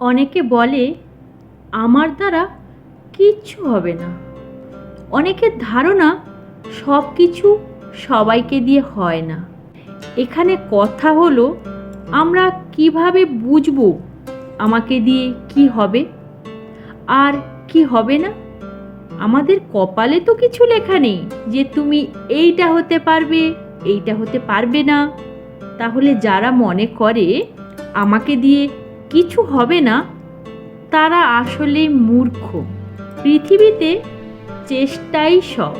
অনেকে বলে, আমার দ্বারা কিচ্ছু হবে না। অনেকের ধারণা সব কিছু সবাইকে দিয়ে হয় না। এখানে কথা হলো, আমরা কীভাবে বুঝব আমাকে দিয়ে কি হবে? আর কি হবে না? আমাদের কপালে তো কিছু লেখা নেই যে, তুমি এইটা হতে পারবে, এইটা হতে পারবে না। তাহলে যারা মনে করে, আমাকে দিয়ে কিছু হবে না। তারা আসলে মূর্খ। পৃথিবীতে চেষ্টাই সব।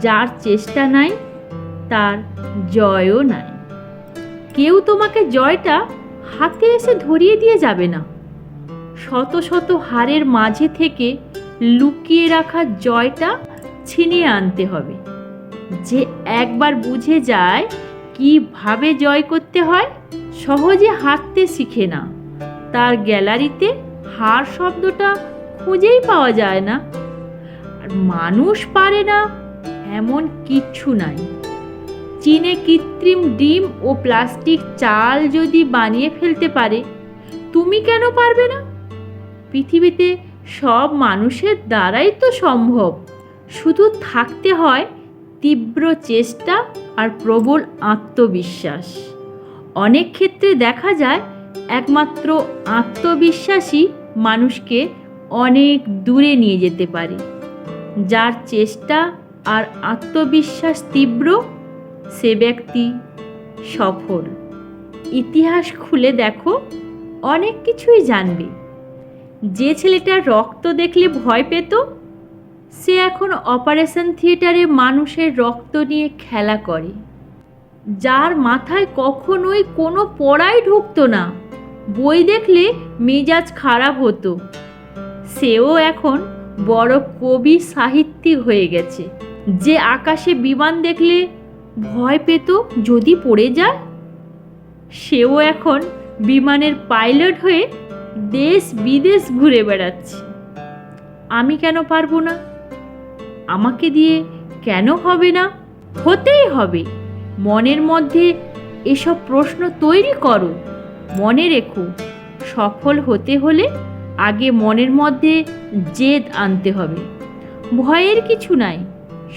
যার চেষ্টা নাই, তার জয়ও নাই। কেউ তোমাকে জয়টা হাতে এসে ধরিয়ে দিয়ে যাবে না। শত শত হারের মাঝে থেকে লুকিয়ে রাখা জয়টা ছিনিয়ে আনতে হবে। যে একবার বুঝে যায় কীভাবে জয় করতে হয়, সহজে হাঁটতে শিখে না। তার গ্যালারিতে হার শব্দটা খুঁজেই পাওয়া যায় না। আর মানুষ পারে না, এমন কিচ্ছু নাই। চীনে কৃত্রিম ডিম ও প্লাস্টিক চাল যদি বানিয়ে ফেলতে পারে, তুমি কেন পারবে না? পৃথিবীতে সব মানুষের দ্বারাই তো সম্ভব। শুধু থাকতে হয় তীব্র চেষ্টা আর প্রবল আত্মবিশ্বাস। অনেক ক্ষেত্রে দেখা যায় একমাত্র আত্মবিশ্বাসী মানুষকে অনেক দূরে নিয়ে যেতে পারে। যার চেষ্টা আর আত্মবিশ্বাস তীব্র, সে ব্যক্তি সফল। ইতিহাস খুলে দেখো, অনেক কিছুই জানবে। যে ছেলেটা রক্ত দেখলে ভয় পেত, সে এখন অপারেশন থিয়েটারে মানুষের রক্ত নিয়ে খেলা করে। যার মাথায় কখনোই কোনো পড়াই ঢুকতো না। বই দেখলে মেজাজ খারাপ হতো। সেও এখন বড় কবি সাহিত্যিক হয়ে গেছে। যে আকাশে বিমান দেখলে ভয় পেত যদি পড়ে যায়। সেও এখন বিমানের পাইলট হয়ে দেশ বিদেশ ঘুরে বেড়াচ্ছে। আমি কেন পারব না? আমাকে দিয়ে কেন হবে না? হতেই হবে। মনের মধ্যে এসব প্রশ্ন তৈরি করো। মনে রেখো, সফল হতে হলে আগে মনের মধ্যে জেদ আনতে হবে। ভয়ের কিছু নাই,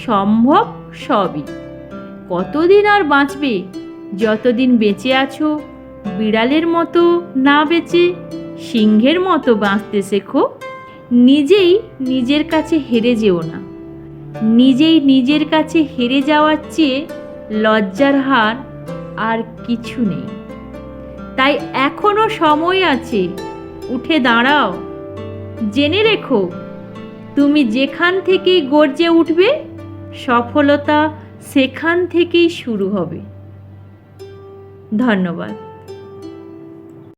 সম্ভব সবই। কতদিন আর বাঁচবে? যতদিন বেঁচে আছো, বিড়ালের মতো না বেঁচে, সিংহের মতো বাঁচতে শেখো। নিজেই নিজের কাছে হেরে যেও না। নিজেই নিজের কাছে হেরে যাওয়ার চেয়ে লজ্জার হার আর কিছু নেই। তাই এখনও সময় আছে, উঠে দাঁড়াও। জেনে রেখো, তুমি যেখান থেকেই গর্জে উঠবে, সফলতা সেখান থেকেই শুরু হবে। ধন্যবাদ।